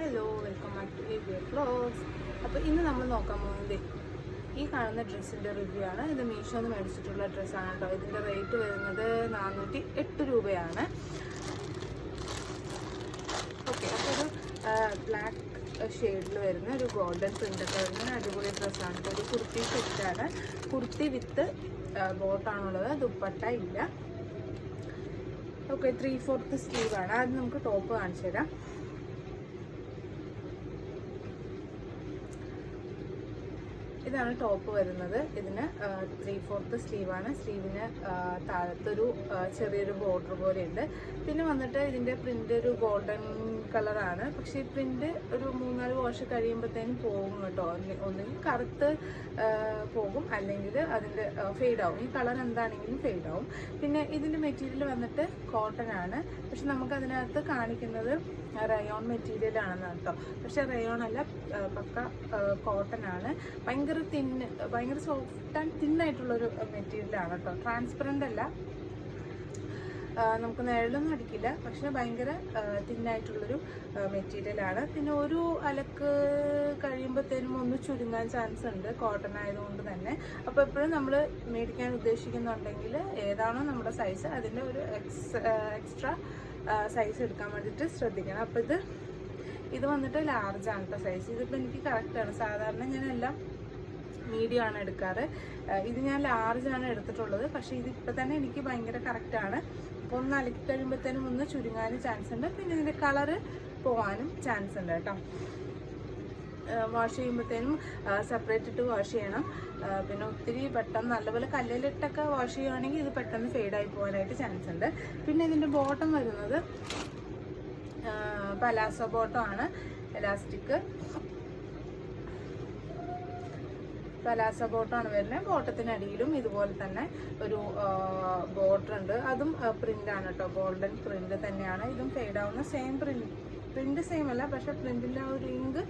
Hello welcome back to A blogs അപ്പോൾ ഇന്ന് നമ്മൾ നോക്കാൻ പോകുന്നത് ഈ കാണുന്ന ഡ്രസ്സിന്റെ റിവ്യൂ ആണ്. ഇത് മീഷോന്ന് മേടിച്ചിട്ടുള്ള ഡ്രസ്സാണ് കേട്ടോ. ഇതിന്റെ റേറ്റ് വരുന്നത് നാനൂറ്റി എട്ട് രൂപയാണ് ഓക്കെ അപ്പോൾ ഒരു ബ്ലാക്ക് ഷെയ്ഡിൽ വരുന്ന ഒരു ഗോൾഡൻ പ്രിന്റ് ഒക്കെ വരുന്ന അടിപൊളി ഡ്രസ്സാണ് ഒരു കുർത്തി സെറ്റാണ് കുർത്തി വിത്ത് ബോട്ടാണുള്ളത് ദുപ്പട്ട ഇല്ല. ഓക്കെ ത്രീ ഫോർത്ത് സ്ലീവാണ് അത് നമുക്ക് ടോപ്പ് കാണിച്ചു തരാം ഇതാണ് ടോപ്പ് വരുന്നത്. ഇതിന് ത്രീ ഫോർത്ത് സ്ലീവാണ് സ്ലീവിന് താഴത്തൊരു ചെറിയൊരു ബോർഡർ പോലെയുണ്ട്. പിന്നെ വന്നിട്ട് ഇതിന്റെ പ്രിന്റ് ഒരു ഗോൾഡൻ കളറാണ് പക്ഷേ ഈ പ്രിന്റ് ഒരു മൂന്നാൽ വാഷ് കഴിയുമ്പോഴത്തേനും പോകും കേട്ടോ. ഒന്നെങ്കിൽ കറുത്ത് പോകും. അല്ലെങ്കിൽ അതിന്റെ ഫെയ്ഡ് ആവും. ഈ കളർ എന്താണെങ്കിലും ഫെയ്ഡ് ആവും. പിന്നെ ഇതിന്റെ മെറ്റീരിയൽ വന്നിട്ട് കോട്ടൺ ആണ്. പക്ഷെ നമുക്ക് അതിനകത്ത് കാണിക്കുന്നത് റയോൺ മെറ്റീരിയൽ ആണെന്ന് കേട്ടോ. പക്ഷെ റയോൺ അല്ല പക്ക കോട്ടൺ ആണ്. ഭയങ്കര തിന്ന് ഭയങ്കര സോഫ്റ്റ് ആൻഡ് തിന്നായിട്ടുള്ളൊരു മെറ്റീരിയലാണ് കേട്ടോ ട്രാൻസ്പെറന്റ് അല്ല. നമുക്ക് നിഴലൊന്നും അടിക്കില്ല. പക്ഷെ ഭയങ്കര തിന്നായിട്ടുള്ളൊരു മെറ്റീരിയലാണ് പിന്നെ ഒരു അലക്ക് കഴിയുമ്പോഴത്തേനും ഒന്ന് ചുരുങ്ങാൻ ചാൻസ് ഉണ്ട്. കോട്ടൺ ആയതുകൊണ്ട് തന്നെ. അപ്പോൾ എപ്പോഴും നമ്മൾ മേടിക്കാൻ ഉദ്ദേശിക്കുന്നുണ്ടെങ്കിൽ ഏതാണോ നമ്മുടെ സൈസ് അതിന്റെ ഒരു എക്സ് എക്സ്ട്രാ സൈസ് എടുക്കാൻ വേണ്ടിയിട്ട് ശ്രദ്ധിക്കണം. അപ്പോൾ ഇത് ഇത് വന്നിട്ട് ലാർജാണ് കേട്ടോ സൈസ് ഇതിപ്പോൾ എനിക്ക് കറക്റ്റാണ് സാധാരണ ഞാൻ എല്ലാം മീഡിയം ആണ് എടുക്കാറ്. ഇത് ഞാൻ ലാർജ് ആണ് എടുത്തിട്ടുള്ളത്. പക്ഷേ ഇത് ഇപ്പം തന്നെ എനിക്ക് ഭയങ്കര കറക്റ്റാണ് അപ്പോൾ ഒന്ന് അലക്കി കഴിയുമ്പോഴത്തേനും ഒന്ന് ചുരുങ്ങാനും ചാൻസ് ഉണ്ട്. പിന്നെ ഇതിന്റെ കളറ് പോകാനും ചാൻസ് ഉണ്ട് കേട്ടോ. വാഷ് ചെയ്യുമ്പോഴത്തേനും സെപ്പറേറ്റ് ഇട്ട് വാഷ് ചെയ്യണം. പിന്നെ ഒത്തിരി പെട്ടെന്ന് നല്ലപോലെ കല്ലിലിട്ടൊക്കെ വാഷ് ചെയ്യുവാണെങ്കിൽ ഇത് പെട്ടെന്ന് ഫെയ്ഡായി പോകാനായിട്ട് ചാൻസ് ഉണ്ട്. പിന്നെ ഇതിന്റെ ബോട്ടം വരുന്നത് പലാസോ ബോട്ടം ആണ്. എലാസ്റ്റിക് പലാസ ബോട്ടാണ് വരുന്നത്. ബോട്ടത്തിനടിയിലും ഇതുപോലെ തന്നെ ഒരു ഉണ്ട് അതും പ്രിന്റ് ആണ് കേട്ടോ. ഗോൾഡൻ പ്രിന്റ് തന്നെയാണ്. ഇതും ഫെയ്ഡ് ആവുന്ന സെയിം പ്രിന്റ് പ്രിന്റ് സെയിം അല്ല പക്ഷെ പ്രിന്റിന്റെ ആ ഒരു ഇങ്ക്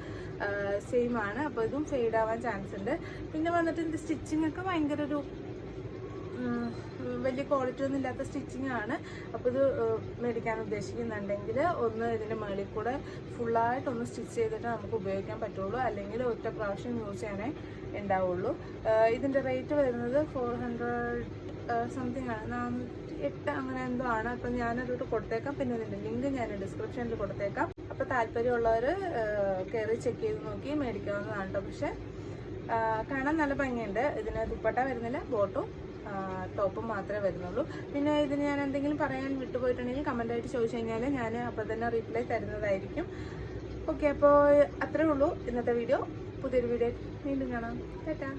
സെയിം ആണ്. അപ്പോൾ ഇതും ഫെയ്ഡ് ആവാൻ ചാൻസ് ഉണ്ട്. പിന്നെ വന്നിട്ട് ഇതിന്റെ സ്റ്റിച്ചിങ് ഒക്കെ ഭയങ്കര ഒരു വലിയ ക്വാളിറ്റി ഒന്നും ഇല്ലാത്ത സ്റ്റിച്ചിങ് ആണ്. അപ്പോൾ ഇത് മേടിക്കാൻ ഉദ്ദേശിക്കുന്നുണ്ടെങ്കിൽ ഒന്ന് ഇതിന്റെ മുകളിൽ കൂടെ ഫുള്ളായിട്ട് ഒന്ന് സ്റ്റിച്ച് ചെയ്തിട്ട് നമുക്ക് ഉപയോഗിക്കാൻ പറ്റുള്ളൂ. അല്ലെങ്കിൽ ഒറ്റ പ്രാവശ്യം യൂസ് ചെയ്യാനേ ഉണ്ടാവുള്ളൂ. ഇതിന്റെ റേറ്റ് വരുന്നത് ഫോർ ഹൺഡ്രഡ് സംതിങ് ആണ്. നാനൂറ്റി എട്ട് അങ്ങനെ എന്തോ ആണ്. അപ്പം ഞാനതോട്ട് കൊടുത്തേക്കാം. പിന്നെ ഇതിന്റെ ലിങ്ക് ഞാൻ ഡിസ്ക്രിപ്ഷനിൽ കൊടുത്തേക്കാം. അപ്പോൾ താല്പര്യമുള്ളവർ കയറി ചെക്ക് ചെയ്ത് നോക്കി മേടിക്കാവുന്നതാണ് കേട്ടോ പക്ഷേ കാണാൻ നല്ല ഭംഗിയുണ്ട്. ഇതിന് ദുപ്പട്ട വരുന്നില്ല ബോട്ടും ടോപ്പും മാത്രമേ വരുന്നുള്ളൂ. പിന്നെ ഇതിന് ഞാൻ എന്തെങ്കിലും പറയാൻ വിട്ടുപോയിട്ടുണ്ടെങ്കിൽ കമന്റ് ആയിട്ട് ചോദിച്ചു കഴിഞ്ഞാൽ ഞാൻ അപ്പോൾ തന്നെ റിപ്ലൈ തരുന്നതായിരിക്കും. ഓക്കെ അപ്പോൾ അത്രേ ഉള്ളൂ ഇന്നത്തെ വീഡിയോ പുതിയൊരു വീഡിയോ വീണ്ടും കാണാം. ടാറ്റാ.